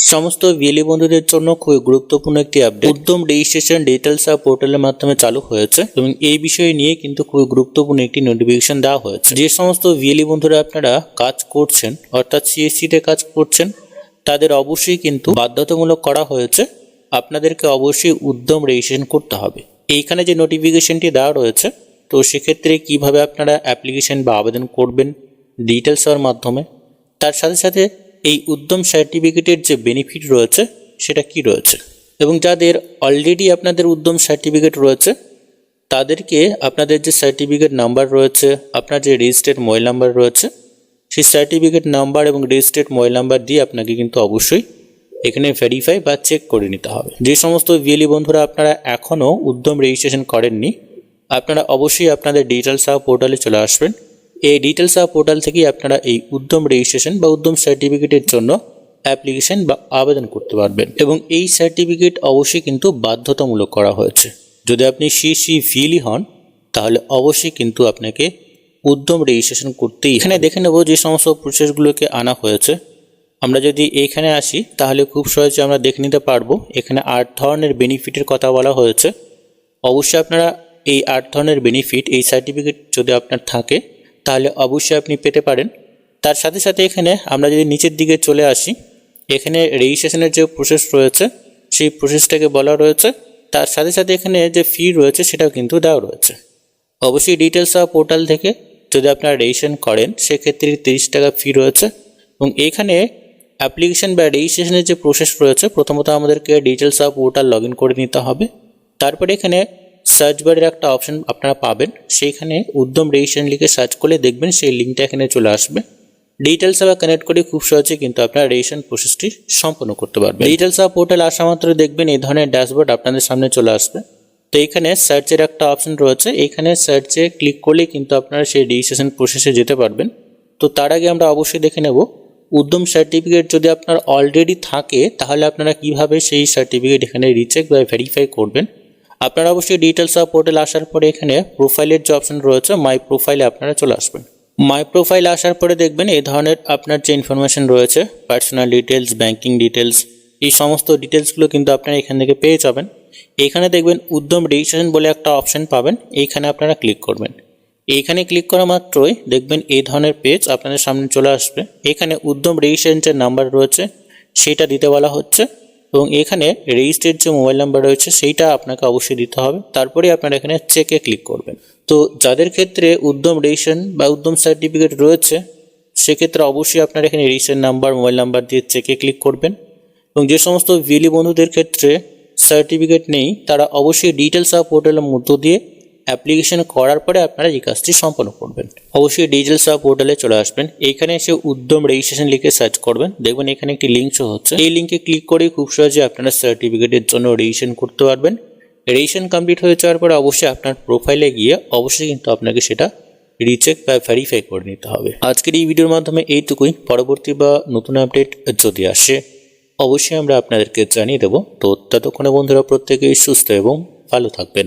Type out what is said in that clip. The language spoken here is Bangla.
সমস্ত বিএলই বন্ধুদের জন্য খুবই গুরুত্বপূর্ণ একটি আপডেট উদ্যম রেজিস্ট্রেশন ডিজিটাল সাব পোর্টালের মাধ্যমে চালু হয়েছে এবং এই বিষয় নিয়ে কিন্তু খুবই গুরুত্বপূর্ণ একটি নোটিফিকেশন দেওয়া হয়েছে। যে সমস্ত বিএলই বন্ধুরা আপনারা কাজ করছেন, অর্থাৎ সিএসসি তে কাজ করছেন, তাদের অবশ্যই কিন্তু বাধ্যতামূলক করা হয়েছে। আপনাদেরকে অবশ্যই উদ্যম রেজিস্ট্রেশন করতে হবে। এইখানে যে নোটিফিকেশনটি দেওয়া রয়েছে, তো সেক্ষেত্রে কীভাবে আপনারা অ্যাপ্লিকেশন বা আবেদন করবেন ডিটেলসের মাধ্যমে, তার সাথে সাথে এই উদ্যম সার্টিফিকেটের যে বেনিফিট রয়েছে, সেটা কি রয়েছে? এবং যাদের অলরেডি আপনাদের উদ্যম সার্টিফিকেট রয়েছে, তাদেরকে আপনাদের যে সার্টিফিকেট নাম্বার রয়েছে, আপনার যে রেজিস্টার্ড মোবাইল নাম্বার রয়েছে, সেই সার্টিফিকেট নাম্বার এবং রেজিস্টার্ড মোবাইল নাম্বার দিয়ে আপনাকে কিন্তু অবশ্যই এখানে ভেরিফাই বা চেক করে নিতে হবে। যে সমস্ত বিএলই বন্ধুরা আপনারা এখনও উদ্যম রেজিস্ট্রেশন করেননি, আপনারা অবশ্যই আপনাদের ডিজিটাল সাহ পোর্টালে চলে আসবেন। এই ডিটেলস সাহ পোর্টাল থেকেই আপনারা এই উদ্যম রেজিস্ট্রেশন বা উদ্যম সার্টিফিকেটের জন্য অ্যাপ্লিকেশন বা আবেদন করতে পারবেন এবং এই সার্টিফিকেট অবশ্যই কিন্তু বাধ্যতামূলক করা হয়েছে। যদি আপনি সি সি ভিলি হন, তাহলে অবশ্যই কিন্তু আপনাকে উদ্যম রেজিস্ট্রেশন করতেই এখানে দেখে নেব যে সমস্ত প্রসেসগুলোকে আনা হয়েছে। আমরা যদি এখানে আসি, তাহলে খুব সহজে আমরা দেখে নিতে পারব। এখানে আট ধরনের বেনিফিটের কথা বলা হয়েছে। অবশ্যই আপনারা এই আট ধরনের বেনিফিট এই সার্টিফিকেট যদি আপনার থাকে তাহলে অবশ্যই আপনি পেতে পারেন। তার সাথে সাথে এখানে আমরা যদি নিচের দিকে চলে আসি, এখানে রেজিস্ট্রেশনের যে প্রসেস রয়েছে, সেই প্রসেসটাকে বলা রয়েছে। তার সাথে সাথে এখানে যে ফি রয়েছে, সেটাও কিন্তু দেওয়া রয়েছে। অবশ্যই ডিটেলস অফ পোর্টাল থেকে যদি আপনারা রেজিস্ট্রেশন করেন, সেক্ষেত্রে তিরিশ টাকা ফি রয়েছে। এবং এখানে অ্যাপ্লিকেশন বা রেজিস্ট্রেশনের যে প্রসেস রয়েছে, প্রথমত আমাদেরকে ডিটেলস অফ পোর্টাল লগ করে নিতে হবে। তারপরে এখানে সার্চ বারের একটা অপশন আপনারা পাবেন। সেইখানে উদ্যম রেজিস্ট্রেশন লিখে সার্চ করলে দেখবেন সেই লিঙ্কটা এখানে চলে আসবে। ডিটেলস সেবা কানেক্ট করে খুব সহজে কিন্তু আপনারা রেজিস্ট্রেশন প্রসেসটি সম্পন্ন করতে পারবেন। ডিটেলস সেবা পোর্টাল আসা মাত্র দেখবেন এই ধরনের ড্যাশবোর্ড আপনাদের সামনে চলে আসবে। তো এখানে সার্চের একটা অপশন রয়েছে। এখানে সার্চে ক্লিক করলে কিন্তু আপনারা সেই রেজিস্ট্রেশন প্রসেসে যেতে পারবেন। তো তার আগে আমরা অবশ্যই দেখে নেব। উদ্যম সার্টিফিকেট যদি আপনার অলরেডি থাকে, তাহলে আপনারা কীভাবে সেই সার্টিফিকেট এখানে রিচেক বা ভেরিফাই করবেন? আপনারা অবশ্যই ডিটেলস অফ পোর্টাল আসার পরে এখানে প্রোফাইলের যে অপশন রয়েছে মাই প্রোফাইলে আপনারা চলে আসবেন। মাই প্রোফাইল আসার পরে দেখবেন এই ধরনের আপনার যে ইনফরমেশন রয়েছে পার্সোনাল ডিটেলস ব্যাংকিং ডিটেলস এই সমস্ত ডিটেলসগুলো কিন্তু আপনারা এখান থেকে পেয়ে যাবেন। এখানে দেখবেন উদ্যম রেজিস্ট্রেশন বলে একটা অপশন পাবেন, এইখানে আপনারা ক্লিক করবেন। এইখানে ক্লিক করা মাত্রই দেখবেন এই ধরনের পেজ আপনাদের সামনে চলে আসবে। এখানে উদ্যম রেজিস্ট্রেশন যে নাম্বার রয়েছে, সেটা দিতে বলা হচ্ছে। এবং এখানে রেজিস্টার্ড যে মোবাইল নাম্বার রয়েছে, সেইটা আপনাকে অবশ্যই দিতে হবে। তারপরে আপনারা এখানে চেকে ক্লিক করবেন। তো যাদের ক্ষেত্রে উদ্যম রেজিস্ট্রেশন বা উদ্যম সার্টিফিকেট রয়েছে, সেক্ষেত্রে অবশ্যই আপনারা এখানে রেজিস্ট্রেশন নাম্বার মোবাইল নাম্বার দিয়ে চেকে ক্লিক করবেন। এবং যে সমস্ত বিলি বন্ধুদের ক্ষেত্রে সার্টিফিকেট নেই, তারা অবশ্যই ডিটেলস অফ পোর্টালের মধ্য দিয়ে অ্যাপ্লিকেশন করার পরে আপনারা এই কাজটি সম্পন্ন করবেন। অবশ্যই ডিটেলস অফ পোর্টালে চলে আসবেন। এইখানে এসে উদ্যম রেজিস্ট্রেশন লিখে সার্চ করবেন। দেখবেন এখানে একটি লিঙ্ক শো হচ্ছে। এই লিঙ্কে ক্লিক করে খুব সহজে আপনারা সার্টিফিকেটের জন্য রেজিস্ট্রেশন করতে পারবেন। রেজিস্ট্রেশন কমপ্লিট হয়ে যাওয়ার পরে অবশ্যই আপনার প্রোফাইলে গিয়ে অবশ্যই কিন্তু আপনাকে সেটা রিচেক বা ভেরিফাই করে নিতে হবে। আজকের এই ভিডিওর মাধ্যমে এইটুকুই। পরবর্তী বা নতুন আপডেট যদি আসে, অবশ্যই আমরা আপনাদেরকে জানিয়ে দেবো। তো ততক্ষণে বন্ধুরা প্রত্যেকেই সুস্থ এবং ভালো থাকবেন।